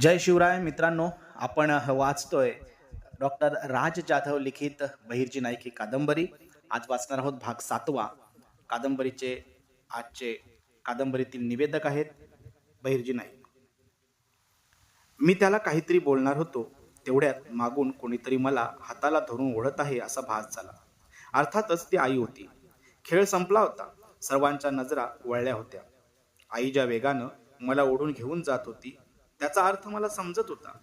जय शिवराय मित्रांनो आपण वाचतोय डॉक्टर राज जाधव लिखित बहिर्जी नाईक ही कादंबरी. आज वाचणार आहोत भाग सातवा. कादंबरीचे आजचे कादंबरीतील निवेदक आहेत बहिर्जी नाईक. मी त्याला काहीतरी बोलणार होतो तेवढ्यात मागून कोणीतरी मला हाताला धरून ओढत आहे असा भास झाला. अर्थातच ती आई होती. खेळ संपला होता. सर्वांच्या नजरा वळल्या होत्या. आई ज्या वेगानं मला ओढून घेऊन जात होती त्याचा अर्थ मला समजत होता.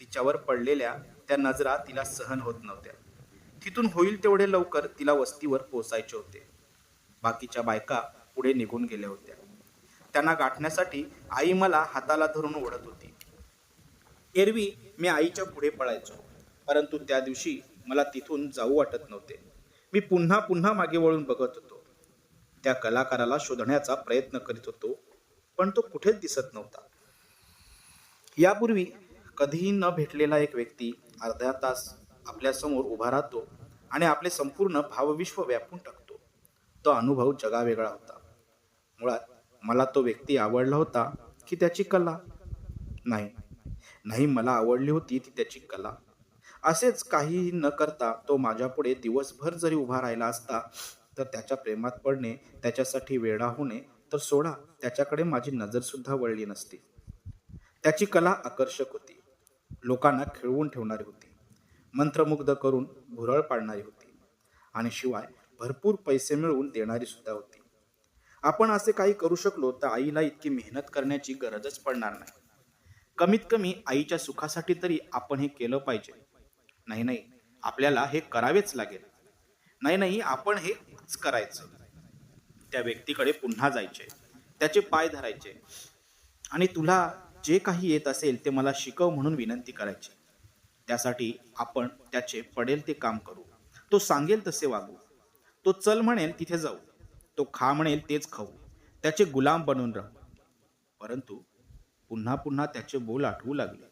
तिच्यावर पडलेल्या त्या नजरा तिला सहन होत नव्हत्या. तिथून होईल तेवढे लवकर तिला वस्तीवर पोचायचे होते. बाकीच्या बायका पुढे निघून गेल्या होत्या. त्यांना गाठण्यासाठी आई मला हाताला धरून ओढत होती. एरवी मी आईच्या पुढे पळायचो. परंतु त्या दिवशी मला तिथून जाऊ वाटत नव्हते. मी पुन्हा पुन्हा मागे वळून बघत होतो. त्या कलाकाराला शोधण्याचा प्रयत्न करीत होतो पण तो कुठेच दिसत नव्हता. यापूर्वी कधीही न भेटलेला एक व्यक्ती अर्धा तास आपल्यासमोर उभा राहतो आणि आपले संपूर्ण भावविश्व व्यापून टाकतो. तो अनुभव जगावेगळा होता. मुळात मला तो व्यक्ती आवडला होता की त्याची कला? नाही. नाही मला आवडली होती ती त्याची कला. असेच काहीही न करता तो माझ्यापुढे दिवसभर जरी उभा राहिला असता तर त्याच्या प्रेमात पडणे त्याच्यासाठी वेळा होणे तर सोडा त्याच्याकडे माझी नजरसुद्धा वळली नसती. त्याची कला आकर्षक होती. लोकांना खिळवून ठेवणारी होती. मंत्रमुग्ध करून भुरळ पाडणारी होती. आणि शिवाय भरपूर पैसे मिळवून देणारी सुद्धा होती. आपण असे काही करू शकलो तर आईला इतकी मेहनत करण्याची गरजच पडणार नाही. कमीत कमी आईच्या सुखासाठी तरी आपण हे केलं पाहिजे. नाही नाही आपल्याला हे करावेच लागेल. नाही नाही आपण हेच करायचं. त्या व्यक्तीकडे पुन्हा जायचे. त्याचे पाय धरायचे. आणि तुला जे काही येत असेल ते मला शिकव म्हणून विनंती करायची. त्यासाठी आपण त्याचे पडेल ते काम करू. तो सांगेल तसे वागू. तो चल म्हणेल तिथे जाऊ. तो खा म्हणेल तेच खाऊ. त्याचे गुलाम बनून राहू. परंतु पुन्हा पुन्हा त्याचे बोल आठवू लागले.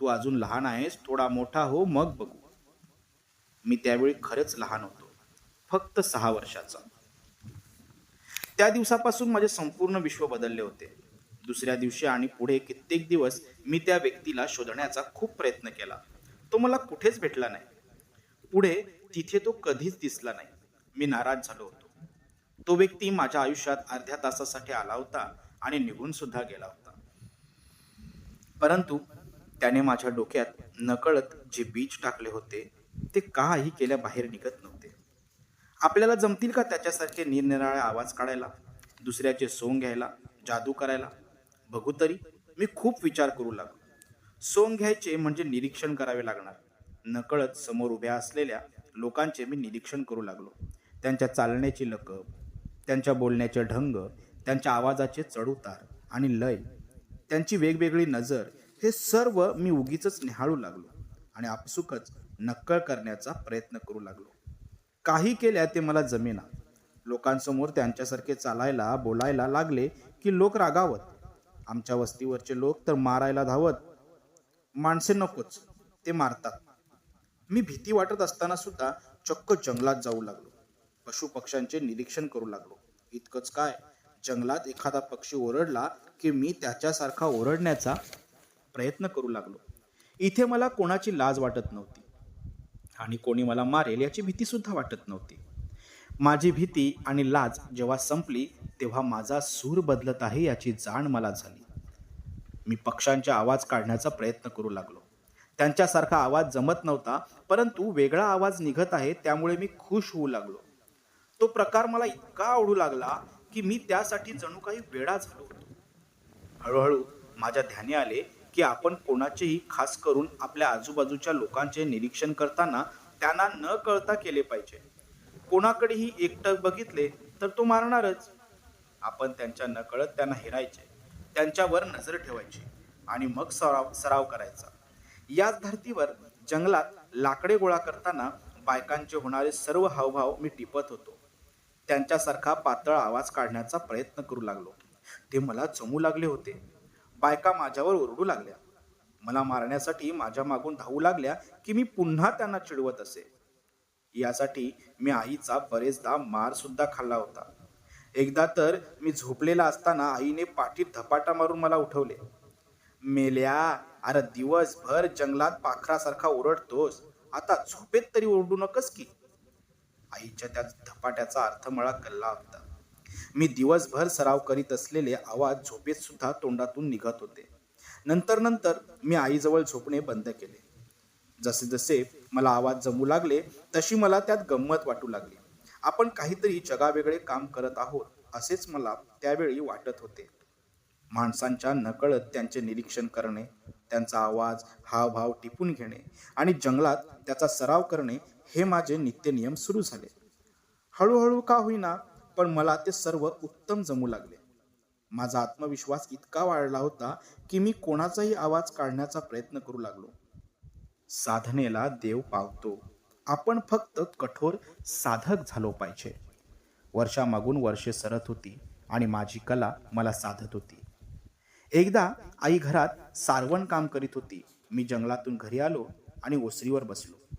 तू अजून लहान आहेस थोडा मोठा हो मग बघू. मी त्यावेळी खरंच लहान होतो. फक्त सहा वर्षाचा. त्या दिवसापासून माझे संपूर्ण विश्व बदलले होते. दुसऱ्या दिवशी आणि पुढे कित्येक दिवस मी त्या व्यक्तीला शोधण्याचा खूप प्रयत्न केला. तो मला कुठेच भेटला नाही. पुढे तिथे तो कधीच दिसला नाही. मी नाराज झालो होतो. तो व्यक्ती माझ्या आयुष्यात अर्ध्या तासासाठी आला होता आणि निघून सुद्धा गेला होता. परंतु त्याने माझ्या डोक्यात नकळत जे बीज टाकले होते ते काही केल्या बाहेर निघत नव्हते. आपल्याला जमतील का त्याच्यासारखे निरनिराळे आवाज काढायला? दुसऱ्याचे सोंग घ्यायला जादू करायला? बघू तरी. मी खूप विचार करू लागलो. सोंग घ्यायचे म्हणजे निरीक्षण करावे लागणार. नकळत समोर उभ्या असलेल्या लोकांचे मी निरीक्षण करू लागलो. त्यांच्या चालण्याची लकब त्यांच्या बोलण्याचे ढंग त्यांच्या आवाजाचे चढउतार आणि लय त्यांची वेगवेगळी नजर हे सर्व मी उगीच निहाळू लागलो आणि आपसुकच नक्कळ करण्याचा प्रयत्न करू लागलो. काही केल्या ते मला जमेना. लोकांसमोर त्यांच्यासारखे चालायला बोलायला लागले की लोक रागावत. आमच्या वस्तीवरचे लोक तर मारायला धावत माणसे नकोच ते मारतात. मी भीती वाटत असताना सुद्धा चक्क जंगलात जाऊ लागलो. पशु पक्ष्यांचे निरीक्षण करू लागलो. इतकंच काय जंगलात एखादा पक्षी ओरडला की मी त्याच्यासारखा ओरडण्याचा प्रयत्न करू लागलो. इथे मला कोणाची लाज वाटत नव्हती आणि कोणी मला मारेल याची भीती सुद्धा वाटत नव्हती. माझी भीती आणि लाज जेव्हा संपली तेव्हा माझा सूर बदलत आहे याची जाण मला झाली. मी पक्ष्यांचे आवाज काढण्याचा प्रयत्न करू लागलो. त्यांच्यासारखा आवाज जमत नव्हता परंतु वेगळा आवाज निघत आहे त्यामुळे मी खुश होऊ लागलो. तो प्रकार मला इतका आवडू लागला की मी त्यासाठी जणू काही वेडा झालो. होतो हळूहळू माझ्या ध्याने आले की आपण कोणाचेही खास करून आपल्या आजूबाजूच्या लोकांचे निरीक्षण करताना त्यांना न कळता केले पाहिजे. कोणाकडेही एकटक बघितले तर तो मारणारच. आपण त्यांच्या नकळत त्यांना हेरायचे त्यांच्यावर नजर ठेवायची आणि मग सराव सराव करायचा. याच धर्तीवर जंगलात लाकडे गोळा करताना बायकांचे होणारे सर्व हावभाव मी टिपत होतो. त्यांच्यासारखा पातळ आवाज काढण्याचा प्रयत्न करू लागलो. ते मला जमू लागले होते. बायका माझ्यावर ओरडू लागल्या. मला मारण्यासाठी माझ्या मागून धावू लागल्या की मी पुन्हा त्यांना चिडवत असे. यासाठी मी आईचा बरेचदा मार सुद्धा खाल्ला होता. एकदा तर मी झोपलेला असताना आईने पाठीत धपाटा मारून मला उठवले. मेल्या अरे दिवसभर जंगलात पाखरासारखा ओरडतोस. आता झोपेत तरी ओरडू नकस की? आईच्या त्या धपाट्याचा अर्थ मला कळला होता. मी दिवसभर सराव करीत असलेले आवाज झोपेत सुद्धा तोंडातून निघत होते. नंतर नंतर मी आईजवळ झोपणे बंद केले. जसे जसे मला आवाज जमू लागले तशी मला त्यात गंमत वाटू लागली. आपण काहीतरी जगावेगळे काम करत आहोत असेच मला त्यावेळी वाटत होते. माणसांच्या नकळत त्यांचे निरीक्षण करणे त्यांचा आवाज हावभाव टिपून घेणे आणि जंगलात त्याचा सराव करणे हे माझे नित्यनियम सुरू झाले. हळूहळू का होईना पण मला ते सर्व उत्तम जमू लागले. माझा आत्मविश्वास इतका वाढला होता की मी कोणाचाही आवाज काढण्याचा प्रयत्न करू लागलो. साधनेला देव पावतो. आपण फक्त कठोर साधक झालो पाहिजे. वर्षामागून वर्षे सरत होती आणि माझी कला मला साधत होती. एकदा आई घरात सारवण काम करीत होती. मी जंगलातून घरी आलो आणि ओसरीवर बसलो.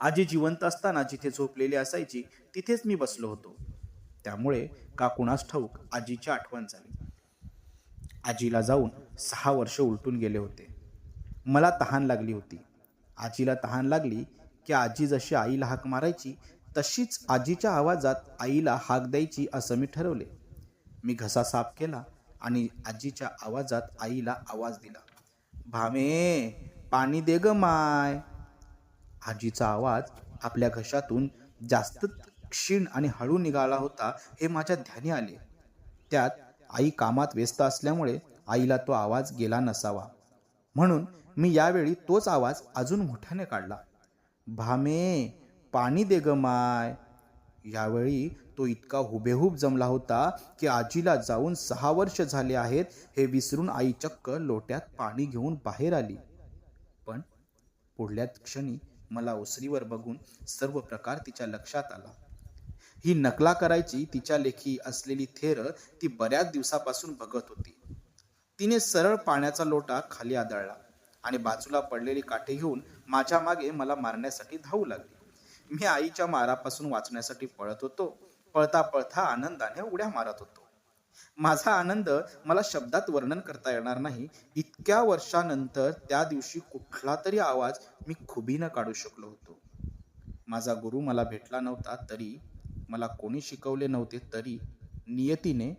आजी जिवंत असताना जिथे झोपलेली असायची तिथेच मी बसलो होतो. त्यामुळे का कुणास ठाऊक आजीची आठवण झाली. आजीला जाऊन सहा वर्ष उलटून गेले होते. मला तहान लागली होती. आजीला तहान लागली की आजी जशी आईला हाक मारायची तशीच आजीच्या आवाजात आईला हाक द्यायची असं मी ठरवले. मी घसा साफ केला आणि आजीच्या आवाजात आईला आवाज दिला. भामे पाणी दे ग माय. आजीचा आवाज आपल्या घशातून जास्त क्षीण आणि हळू निघाला होता हे माझ्या ध्यानी आले. त्यात आई कामात व्यस्त असल्यामुळे आईला तो आवाज गेला नसावा. म्हणून मी यावेळी तोच आवाज अजून मोठ्याने काढला. भामे पाणी दे ग माय. यावेळी तो इतका हुबेहूब जमला होता की आजीला जाऊन सहा वर्ष झाले आहेत हे विसरून आई चक्क लोट्यात पाणी घेऊन बाहेर आली. पण पुढल्या क्षणी मला ओसरीवर बघून सर्व प्रकार तिच्या लक्षात आला. ही नकला करायची तिच्या लेखी असलेली थेर ती बऱ्याच दिवसापासून बघत होती. तिने सरळ पाण्याचा लोटा खाली आदळला. आणि बाजूला पडलेली काठी घेऊन माझ्या मागे मला मारण्यासाठी धावू लागली. मी आईच्या मारापासून वाचण्यासाठी पळत होतो. पळता पळता आनंदाने उड्या मारत होतो. माझा आनंद मला शब्दात वर्णन करता येणार नाही. इतक्या वर्षानंतर त्या दिवशी कुठला तरी आवाज मी खुबीनं काढू शकलो होतो. माझा गुरु मला भेटला नव्हता तरी मला कोणी शिकवले नव्हते तरी नियतीने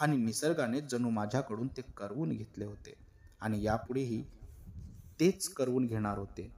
आणि निसर्गाने जणू माझ्याकडून ते करवून घेतले होते. आणि यापुढेही तेच करवून घेणार होते.